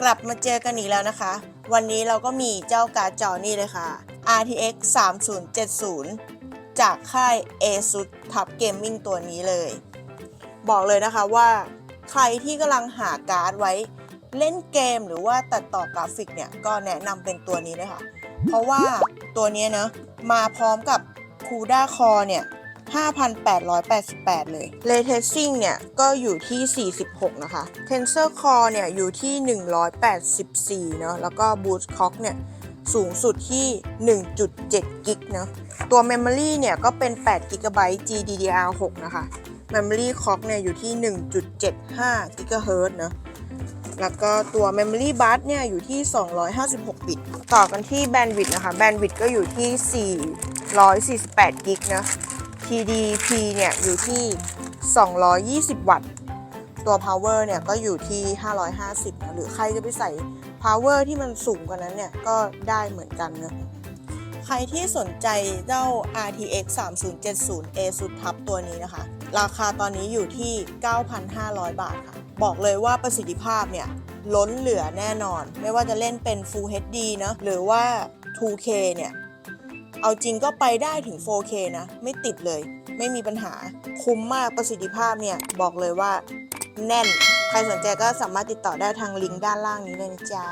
กลับมาเจอกันอีกแล้วนะคะ วันนี้เราก็มีเจ้าการ์ดจอนี่เลยค่ะ RTX 3070 จากค่าย ASUS TUF Gaming ตัวนี้เลย บอกเลยนะคะว่า ใครที่กำลังหาการ์ดไว้เล่นเกมหรือว่าตัดต่อกราฟิกเนี่ย ก็แนะนำเป็นตัวนี้เลยค่ะ เพราะว่าตัวนี้เนะมาพร้อมกับ CUDA Core เนี่ย 5,888 เลย Ray Tracing เนี่ย ก็อยู่ที่ 46 นะคะ Tensor Core เนี่ย อยู่ที่ 184 เนอะแล้วก็ Boost Clock เนี่ย สูงสุดที่ 1.7 กิกเนอะตัว Memory เนี่ย ก็เป็น 8 GB GDDR6 นะคะ Memory Clock เนี่ย อยู่ที่ 1.75 GHz เนอะแล้วก็ตัว Memory Bus เนี่ย อยู่ที่ 256 บิต ต่อกันที่ Bandwidth นะคะ Bandwidth ก็อยู่ที่ 448 กิกนะ TDP เนี่ยอยู่ที่ 220 วัตต์ ตัว power เนี่ยก็อยู่ที่ 550 หรือใครจะไปใส่ power ที่มันสูงกว่านั้นเนี่ยก็ได้เหมือนกันนะใครที่สนใจเจ้า RTX 3070 ASUS TUF ตัวนี้นะคะ ราคาตอนนี้อยู่ที่ 9,500 บาทค่ะ บอกเลยว่าประสิทธิภาพเนี่ยล้นเหลือแน่นอน ไม่ว่าจะเล่นเป็น Full HD นะหรือว่า 2K เนี่ย เอาจริงก็ไปได้ถึง 4K นะ ไม่ติดเลย ไม่มีปัญหา คุ้มมากประสิทธิภาพเนี่ย บอกเลยว่า แน่น ใครสนใจก็สามารถติดต่อได้ทางลิงก์ด้านล่างนี้เลยนะจ๊ะ